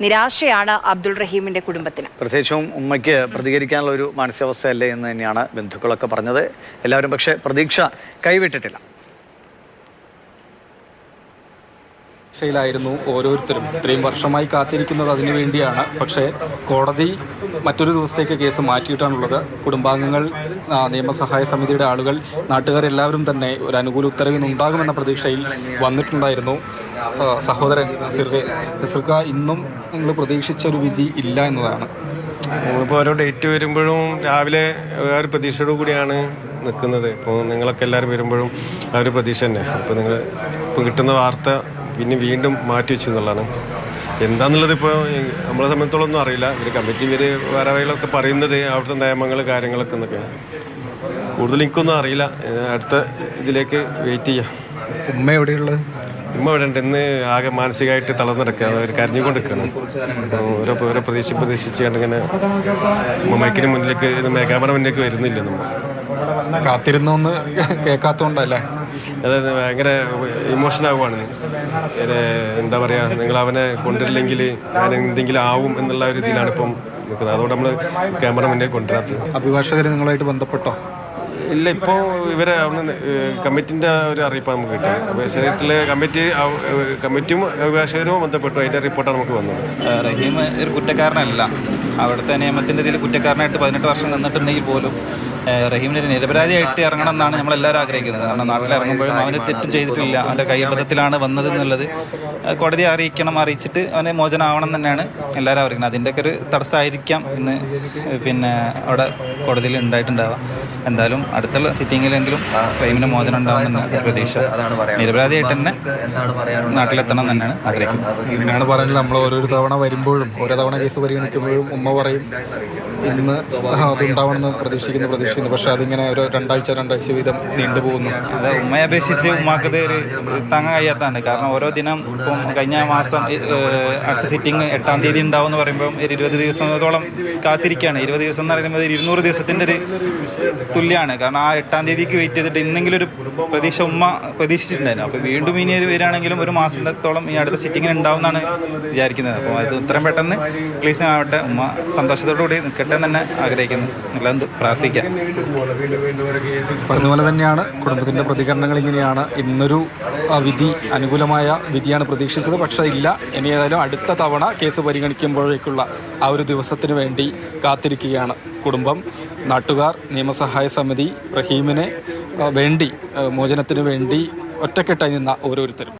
നിരാശയാണ് അബ്ദുൾ റഹീമിന്റെ കുടുംബത്തിന്. പ്രത്യേകിച്ചും ഉമ്മയ്ക്ക് പ്രതികരിക്കാനുള്ള ഒരു മാനസികാവസ്ഥയല്ലേ എന്ന് തന്നെയാണ് ബന്ധുക്കളൊക്കെ പറഞ്ഞത്. എല്ലാവരും പക്ഷേ പ്രതീക്ഷ കൈവിട്ടിട്ടില്ല. ശൈലായിരുന്നു ഓരോരുത്തരും. ഇത്രയും വർഷമായി കാത്തിരിക്കുന്നത് അതിനു വേണ്ടിയാണ്. പക്ഷേ കോടതി മറ്റൊരു ദിവസത്തേക്ക് കേസ് മാറ്റിയിട്ടാണുള്ളത്. കുടുംബാംഗങ്ങൾ നിയമസഹായ സമിതിയുടെ ആളുകൾ നാട്ടുകാരെല്ലാവരും തന്നെ ഒരു അനുകൂല ഉത്തരവിൽ നിന്നുണ്ടാകുമെന്ന പ്രതീക്ഷയിൽ വന്നിട്ടുണ്ടായിരുന്നു. സഹോദരൻ നസീർക്ക ഇന്നും നിങ്ങൾ പ്രതീക്ഷിച്ച ഒരു വിധി ഇല്ല എന്നതാണ്. ഇപ്പോൾ ഓരോ ഡേറ്റ് വരുമ്പോഴും രാവിലെ ഒരു പ്രതീക്ഷയോടു കൂടിയാണ് നിൽക്കുന്നത്. ഇപ്പോൾ നിങ്ങളൊക്കെ എല്ലാവരും വരുമ്പോഴും ആ ഒരു പ്രതീക്ഷ തന്നെ. അപ്പോൾ നിങ്ങൾ ഇപ്പോൾ കിട്ടുന്ന വാർത്ത പിന്നെ വീണ്ടും മാറ്റി വെച്ചു എന്നുള്ളതാണ്. എന്താണെന്നുള്ളത് ഇപ്പോൾ നമ്മളെ സംബന്ധിച്ചോളം ഒന്നും അറിയില്ല. ഇവർ കമ്മിറ്റി ഇവർ വേറെ വഴികളൊക്കെ പറയുന്നത് അവിടുത്തെ നിയമങ്ങൾ കാര്യങ്ങളൊക്കെ എന്നൊക്കെയാണ് കൂടുതൽ എനിക്കൊന്നും അറിയില്ല. അടുത്ത ഇതിലേക്ക് വെയിറ്റ് ചെയ്യാം. ഉമ്മ എവിടെയുള്ളത്? ഇവിടെ ഉണ്ട് ഇന്ന് ആകെ മാനസികമായിട്ട് തളർന്നെടുക്കുകയാണ് അവർ കരഞ്ഞുകൊണ്ട് ഓരോ ഓരോ പ്രതീക്ഷ പ്രതീക്ഷിച്ച് ഇങ്ങനെ മൈക്കിന് മുന്നിലേക്ക് ക്യാമറ മുന്നിലേക്ക് വരുന്നില്ല നമ്മൾ കാത്തിരുന്നൊന്ന് കേൾക്കാത്തതുകൊണ്ടല്ലേ അതായത് ഭയങ്കര ഇമോഷണൽ ആവുകയാണ് എന്താ പറയുക നിങ്ങൾ അവനെ കൊണ്ടുവരില്ലെങ്കിൽ ഞാൻ എന്തെങ്കിലും ആവും എന്നുള്ള ഒരു ഇതിലാണ് ഇപ്പം നിൽക്കുന്നത്. അതുകൊണ്ട് നമ്മൾ ക്യാമറ മുന്നേ കൊണ്ടുവരാത്തത്. അഭിഭാഷകർ നിങ്ങളായിട്ട് ബന്ധപ്പെട്ടോ? ഇല്ല ഇപ്പോൾ ഇവരെ അവിടെ കമ്മിറ്റിന്റെ ഒരു അറിയിപ്പാണ് നമുക്ക് കിട്ടിയത്. ശരീരത്തിലെ കമ്മിറ്റി കമ്മിറ്റിയും അഭിഭാഷകരും ബന്ധപ്പെട്ടു. അതിന്റെ റിപ്പോർട്ടാണ് നമുക്ക് വന്നത്. റഹീം ഒരു കുറ്റക്കാരനല്ല. അവിടുത്തെ നിയമത്തിന്റെ ഇതിൽ കുറ്റക്കാരനായിട്ട് പതിനെട്ട് വർഷം നിന്നിട്ടുണ്ടെങ്കിൽ പോലും റഹീമിനെ നിരപരാധിയായിട്ട് ഇറങ്ങണം എന്നാണ് നമ്മളെല്ലാവരും ആഗ്രഹിക്കുന്നത്. കാരണം നാട്ടിൽ ഇറങ്ങുമ്പോഴും അവന് തെറ്റും ചെയ്തിട്ടില്ല. അവന്റെ കൈബദ്ധത്തിലാണ് വന്നത് എന്നുള്ളത് കോടതിയെ അറിയിക്കണം അറിയിച്ചിട്ട് അവനെ മോചനമാവണം തന്നെയാണ് എല്ലാവരും അറിയിക്കുന്നത് അതിന്റെയൊക്കെ ഒരു തടസ്സമായിരിക്കാം ഇന്ന് പിന്നെ അവിടെ കോടതിയിൽ ഉണ്ടായിട്ടുണ്ടാവുക. എന്തായാലും അടുത്തുള്ള സിറ്റിങ്ങിലെങ്കിലും ക്രൈമിന് മോചനം ഉണ്ടാവുമെന്ന് പ്രതീക്ഷ. നിരപരാധിയായിട്ട് തന്നെ നാട്ടിലെത്തണം തന്നെയാണ് ആഗ്രഹിക്കുന്നത്. ഇങ്ങനെയാണ് പറയുന്നത് നമ്മൾ ഓരോ തവണ വരുമ്പോഴും ഓരോ തവണ കേസ് പരിഗണിക്കുമ്പോഴും ഉമ്മ പറയും ഇന്ന് അതുണ്ടാവണമെന്ന് പ്രതീക്ഷിക്കുന്നു പ്രതീക്ഷിക്കുന്നു. പക്ഷെ അതിങ്ങനെ ഒരു രണ്ടാഴ്ച രണ്ടാഴ്ച വീതം നീണ്ടുപോകുന്നു അത് ഉമ്മയെ അപേക്ഷിച്ച് ഉമ്മാക്കത് ഒരു താങ്ങാൻ കഴിയാത്തതാണ്. കാരണം ഓരോ ദിനം ഇപ്പം കഴിഞ്ഞ മാസം അടുത്ത സിറ്റിംഗ് എട്ടാം തീയതി ഉണ്ടാവും എന്ന് പറയുമ്പോൾ ഒരു ഇരുപത് ദിവസത്തോളം കാത്തിരിക്കുകയാണ്. ഇരുപത് ദിവസം എന്ന് പറയുമ്പോൾ ഇരുന്നൂറ് ദിവസത്തിന്റെ ഒരു തുല്യമാണ്. കാരണം ആ എട്ടാം തീയതിക്ക് വെയിറ്റ് ചെയ്തിട്ട് ഇന്നെങ്കിലും ഒരു പ്രതീക്ഷ ഉമ്മ പ്രതീക്ഷിച്ചിട്ടുണ്ടായിരുന്നു. അപ്പോൾ വീണ്ടും ഇനി വരികയാണെങ്കിലും ഒരു മാസത്തോളം ഈ അടുത്ത സിറ്റിങ്ങിന് ഉണ്ടാവും എന്നാണ് വിചാരിക്കുന്നത്. അപ്പോൾ അത് ഇത്രയും പെട്ടെന്ന് റിലീസ് ആവട്ടെ. ഉമ്മ സന്തോഷത്തോടു കൂടി നിൽക്കട്ടെ തന്നെ ആഗ്രഹിക്കുന്നു. എല്ലാം പ്രാർത്ഥിക്കാം. പറഞ്ഞതുപോലെ പോലെ തന്നെയാണ്. കുടുംബത്തിന്റെ പ്രതികരണങ്ങൾ ഇങ്ങനെയാണ്. ഇന്നൊരു വിധി അനുകൂലമായ വിധിയാണ് പ്രതീക്ഷിച്ചത്. പക്ഷേ ഇല്ല. ഇനി ഏതായാലും അടുത്ത തവണ കേസ് പരിഗണിക്കുമ്പോഴേക്കുള്ള ആ ഒരു ദിവസത്തിന് വേണ്ടി കാത്തിരിക്കുകയാണ്. കുടുംബം നാട്ടുകാർ നിയമസഹായ സമിതി റഹീമിനെ വേണ്ടി മോചനത്തിന് വേണ്ടി ഒറ്റക്കെട്ടായി നിന്ന ഓരോരുത്തരും.